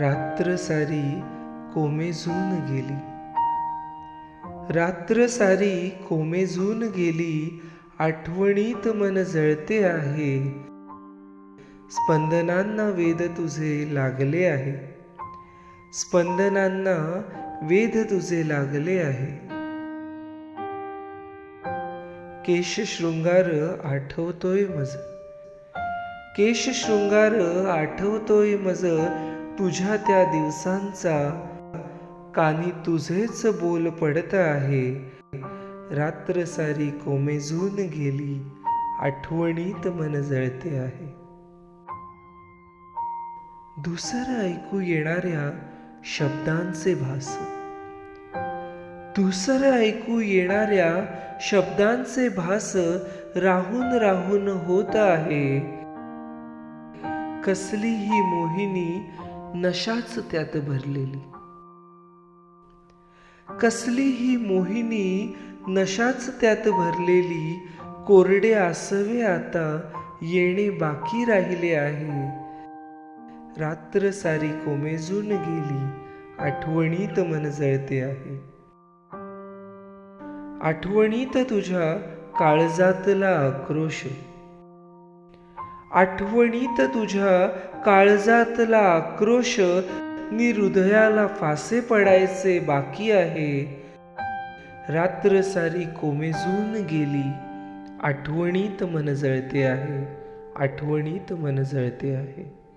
रात्र सारी कोमेजून गेली. रात्र सारी कोमेजून गेली आठवणीत मन जळते आहे. स्पंदनांना वेद तुझे लागले आहे. स्पंदनांना वेद तुझे लागले आहे. केश शृंगार आठवतोय मज. केश शृंगार आठवतोय मज तुझ्या त्या दिवसांचा कानी तुझेच बोल पडत आहे. रात्र सारी कोमेजून गेली आठवणीत मन जळते आहे. दुसरं ऐकू येणाऱ्या शब्दांचे भास. दुसरं ऐकू येणाऱ्या शब्दांचे भास राहून राहून होत आहे. कसलीही मोहिनी नशाच त्यात भरलेली. कसली ही मोहिनी नशाच त्यात भरलेली कोरडे आसवे आता येणे बाकी राहिले आहे. रात्र सारी कोमेजून गेली आठवणीत मन जळते आहे. आठवणीत तुझ्या काळजातला आक्रोश आठवणीत तुझ्या काळजातला आक्रोश नि हृदयाला फासे पडायचे बाकी आहे. रात्र सारी कोमेजून गेली. आठवणीत मन जळते आहे. आठवणीत मन जळते आहे.